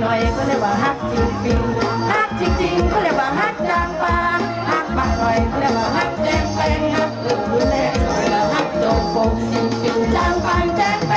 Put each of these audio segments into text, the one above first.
หน่อยก็เรียกว่าฮักจริงจริงฮักจริงจริงก็เรียกว่าฮักจางฟางฮักมากหน่อยก็เรียกว่าฮักแจงแปงฮักเกิดรุนแรงก็เรียกว่าฮักโจงโปงจริงจริงจางฟางแจ๊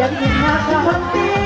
สียงอีกครั้งนะครับ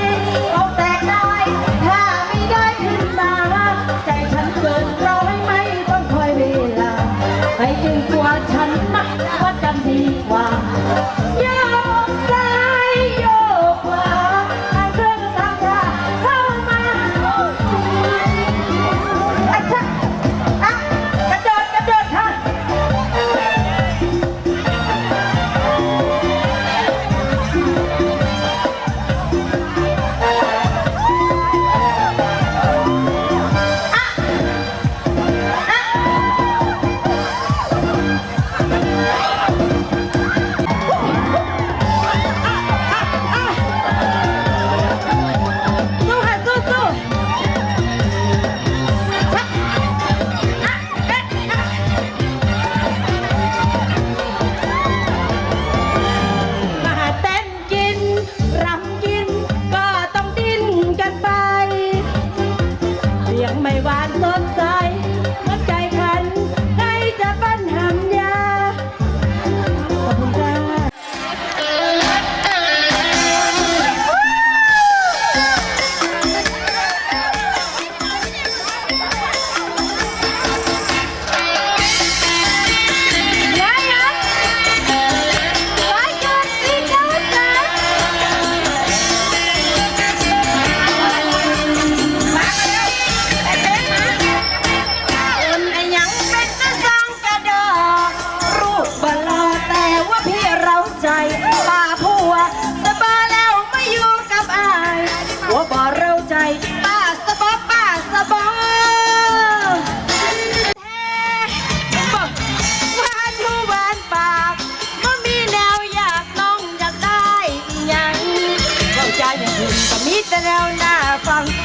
แต่เราหน้าฟัง